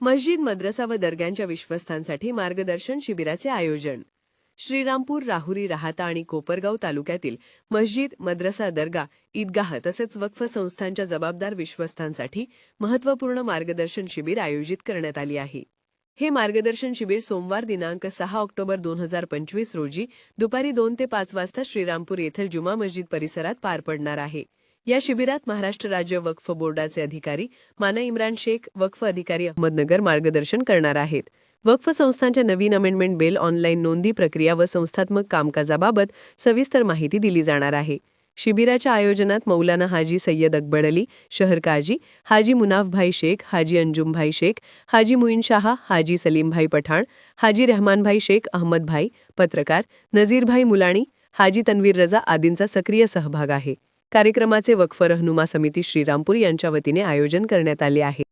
मस्जिद मद्रसा व दर्ग्यांच्या विश्वस्तांसाठी मार्गदर्शन शिबिराचे आयोजन. श्रीरामपूर राहुरी राहता आणि कोपरगाव तालुक्यातील मस्जिद मद्रसा दर्गा ईदगाह तसेच वक्फ संस्थांच्या जबाबदार विश्वस्तांसाठी महत्त्वपूर्ण मार्गदर्शन शिबिर आयोजित करण्यात आली आहे. हे मार्गदर्शन शिबिर सोमवार दिनांक सहा ऑक्टोबर दोन हजार पंचवीस रोजी दुपारी दोन ते पाच वाजता श्रीरामपूर येथील जुमा मस्जिद परिसरात पार पडणार आहे. या शिबिरात महाराष्ट्र राज्य वक्फ बोर्डाचे अधिकारी माना इम्रान शेख वक्फ अधिकारी अहमदनगर मार्गदर्शन करणार आहेत. वक्फ संस्थांच्या नवीन अमेंडमेंट बिल ऑनलाईन नोंदी प्रक्रिया व संस्थात्मक कामकाजाबाबत सविस्तर माहिती दिली जाणार आहे. शिबिराच्या आयोजनात मौलाना हाजी सय्यद अकबर अली शहर काजी हाजी मुनाफभाई शेख हाजी अंजुमभाई शेख हाजी मुईन शाह हाजी सलीमभाई पठाण हाजी रहमानभाई शेख अहमदभाई पत्रकार नझीरभाई मुलाणी हाजी तन्वीर रजा आदींचा सक्रिय सहभाग आहे. कार्यक्रमाचे वक्फ रहनुमा समिती श्रीरामपूर यांच्या वतीने आयोजन करण्यात आले आहे.